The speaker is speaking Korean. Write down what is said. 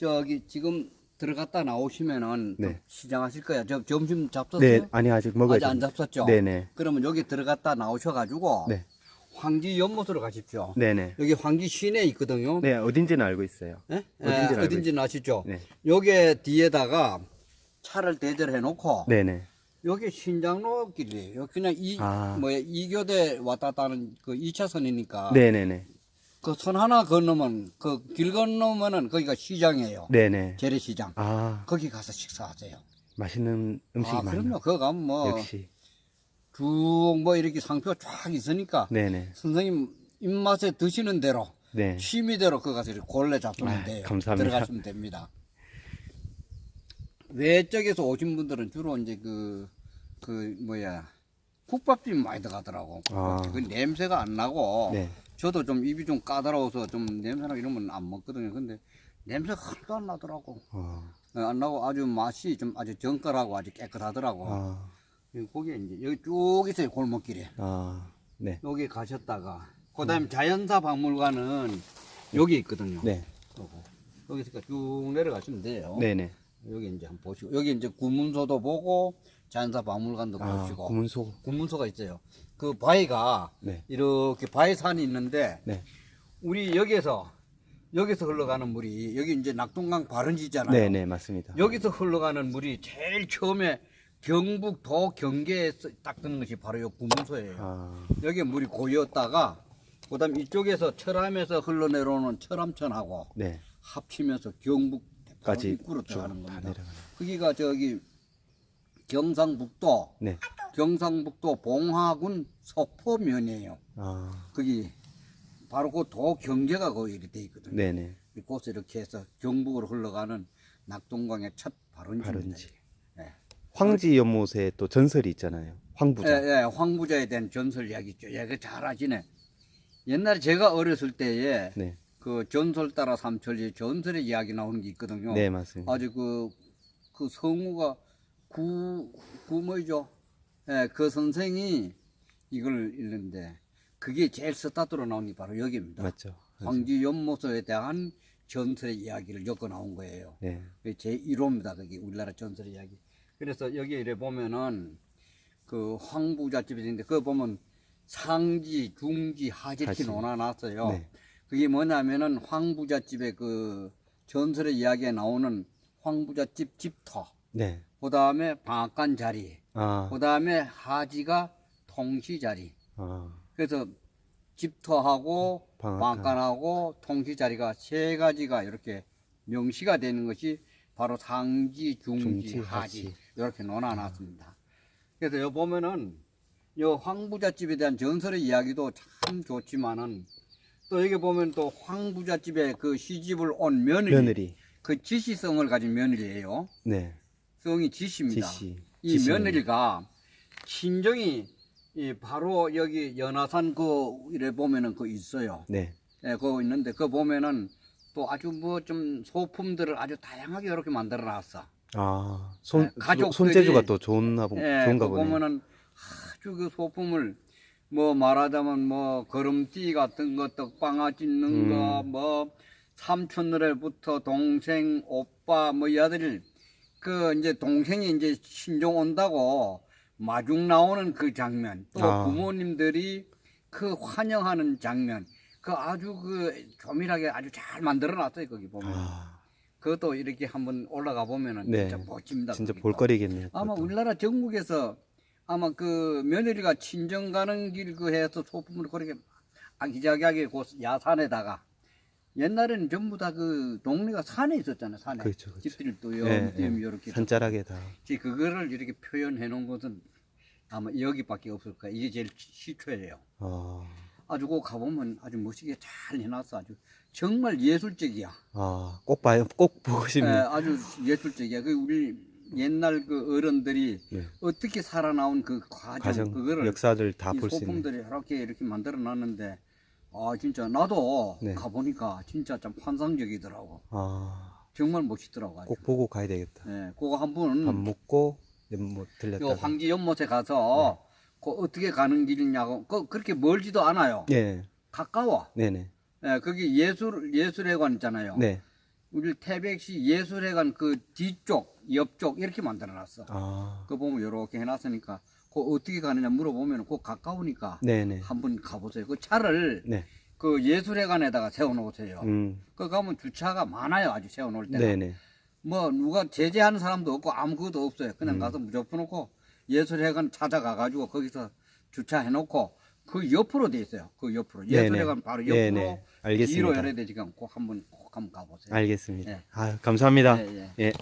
저기 지금 들어갔다 나오시면은 또 네. 시장하실 거야. 저 점심 잡섰어요? 네, 아니 아직 먹어야 아직 안. 잡섰죠? 네네. 그러면 여기 들어갔다 나오셔가지고 네. 황지 연못으로 가십시오. 네네. 여기 황지 시내 있거든요. 네, 어딘지는 알고 있어요. 예? 어딘지는 예, 알고 어딘지는 아시죠? 네. 여기 뒤에다가 차를 대절해 놓고 네네. 여기 신장로 길이에요. 그냥 이 아. 뭐야 이교대 왔다 갔다 하는 그 2차선이니까 네네네. 그 선 하나 건너면 그 길 건너면은 거기가 시장이에요. 네네. 재래시장. 아, 거기 가서 식사하세요. 맛있는 음식이 아, 많아요. 그럼요. 그거 가면 뭐 역시. 쭉뭐 이렇게 상표가 쫙 있으니까 네네. 선생님 입맛에 드시는 대로 네. 취미대로 그거 가서 이렇게 골래 잡수면 아, 돼요. 감사합니다. 들어가시면 됩니다. 외적에서 오신 분들은 주로 이제 그, 그, 뭐야, 국밥집 많이 들어가더라고. 아. 그 냄새가 안 나고, 네. 저도 좀 입이 좀 까다로워서 좀 냄새나 이러면 안 먹거든요. 근데 냄새가 하나도 안 나더라고. 어, 어, 안 나고 아주 맛이 좀 아주 정갈하고 아주 깨끗하더라고. 아, 거기 이제 여기 쭉 있어요, 골목길에. 아, 네. 여기 가셨다가, 그 다음 에 자연사 박물관은 여기 있거든요. 네. 요거. 여기서 쭉 내려가시면 돼요. 네네. 여기 이제 한번 보시고 여기 이제 구문소도 보고 자연사 박물관도 아, 보시고 구문소. 구문소가 있어요. 그 바위가 네. 이렇게 바위 산이 있는데 네. 우리 여기서 여기서 흘러가는 물이 여기 이제 낙동강 발원지잖아요. 네 네, 맞습니다. 여기서 흘러가는 물이 제일 처음에 경북도 경계에 딱 뜨는 것이 바로 이 구문소예요. 아, 여기 물이 고였다가 그다음 이쪽에서 철암에서 흘러내려오는 철암천하고 네. 합치면서 경북 까지 입구로 들어가는 다 겁니다. 거기가 저기 경상북도 네. 경상북도 봉화군 석포면이에요. 아, 거기 바로 그 도 경계가 거기 이렇게 돼 있거든요. 네네. 이곳에 이렇게 해서 경북으로 흘러가는 낙동강의 첫 발원지입니다. 발원지. 예. 황지 연못에 또 전설이 있잖아요. 황부자. 예, 예, 황부자에 대한 전설 이야기 있죠. 예, 그잘 아시네. 옛날에 제가 어렸을 때에 네. 그 전설 따라 삼천리 전설의 이야기 나오는 게 있거든요. 네, 맞습니다. 아주 그, 그 성우가 구, 구 뭐죠? 예, 그 선생이 이걸 읽는데 그게 제일 스타트로 나온 게 바로 여기입니다. 맞죠. 황지 연못에 대한 전설의 이야기를 엮어 나온 거예요. 네. 제 1호입니다. 그게 우리나라 전설의 이야기. 그래서 여기 이래 보면은 그 황부자집이 있는데 그거 보면 상지, 중지, 하지 이렇게 하지. 놓아놨어요. 네. 그게 뭐냐면은 황부자집의 그 전설의 이야기에 나오는 황부자집 집터, 네. 그 다음에 방앗간 자리, 아, 그 다음에 하지가 통시 자리. 아, 그래서 집터하고 방앗간. 방앗간 하고 통시 자리가 세 가지가 이렇게 명시가 되는 것이 바로 상지, 중지, 중지, 하지 하지. 이렇게 놓아놨습니다. 그래서 여기 보면은 요 황부자집에 대한 전설의 이야기도 참 좋지만은 또 여기 보면 또 황부자집에 그 시집을 온 며느리, 며느리. 그 지시성을 가진 며느리예요. 네. 성이 지시입니다. 지시. 이 지시는- 며느리가 친정이 이 바로 여기 연화산 그 이래 보면은 그 있어요. 네. 예, 그거 있는데 그거 보면은 또 아주 뭐 좀 소품들을 아주 다양하게 이렇게 만들어 놨어. 아, 손, 네, 가족들이- 손재주가 또 좋나 보, 예, 좋은가 그거 보네. 보면은 아주 그 소품을 뭐 말하자면 뭐 걸음띠 같은 거, 떡방아 찢는 음. 거, 뭐 삼촌노래부터 동생, 오빠 뭐이 아들 그 이제 동생이 이제 신종 온다고 마중 나오는 그 장면, 또 아. 부모님들이 그 환영하는 장면, 그 아주 그 조밀하게 아주 잘 만들어 놨어요 거기 보면. 아, 그것도 이렇게 한번 올라가 보면은 네. 진짜 멋집니다. 진짜 거기가. 볼거리겠네요. 아마 그것도. 우리나라 전국에서 아마 그 며느리가 친정 가는 길 그 해서 소품을 그렇게 아기자기하게 그 야산에다가 옛날에는 전부 다 그 동네가 산에 있었잖아요. 산에 그렇죠, 그렇죠. 집들이 또 예, 예. 이렇게 산자락에 다. 그거를 이렇게 표현해 놓은 것은 아마 여기밖에 없을 거예요. 이게 제일 시초예요. 아, 아주 그 가보면 아주 멋지게 잘 해놨어. 아주 정말 예술적이야. 아, 꼭 봐요. 꼭 보고 예, 싶네요. 아주 예술적이야. 그 우리 옛날 그 어른들이 네. 어떻게 살아나온 그 과정, 가정, 그거를 역사를 다이볼수 있는. 소품들이 이렇게 이렇게 만들어 놨는데 아 진짜 나도 네. 가보니까 진짜 좀 환상적이더라고. 아, 정말 멋있더라고. 아주. 꼭 보고 가야 되겠다. 예, 그거 한번 밥 먹고 연못 요 들렸다가. 황지 연못에 가서 그 어떻게 가는 길이냐고 그 그렇게 멀지도 않아요. 네, 가까워. 네, 네, 예, 거기 예술 예술회관 있잖아요. 네, 우리 태백시 예술회관 그 뒤쪽, 옆쪽 이렇게 만들어 놨어. 아, 그 보면 이렇게 해놨으니까 그 어떻게 가느냐 물어보면 그 가까우니까 네네. 한번 가보세요. 그 차를 네. 그 예술회관에다가 세워놓으세요. 음, 그 가면 주차가 많아요. 아주 세워놓을 때는. 네네. 뭐 누가 제재하는 사람도 없고 아무것도 없어요. 그냥 음. 가서 무조건 놓고 예술회관 찾아가가지고 거기서 주차해놓고 그 옆으로 돼 있어요. 그 옆으로. 예술회관 바로 옆으로 네네. 뒤로 알겠습니다. 열어야 되지금 꼭 한번 꼭 한번 가보세요. 알겠습니다. 예. 아, 감사합니다. 예, 예. 예.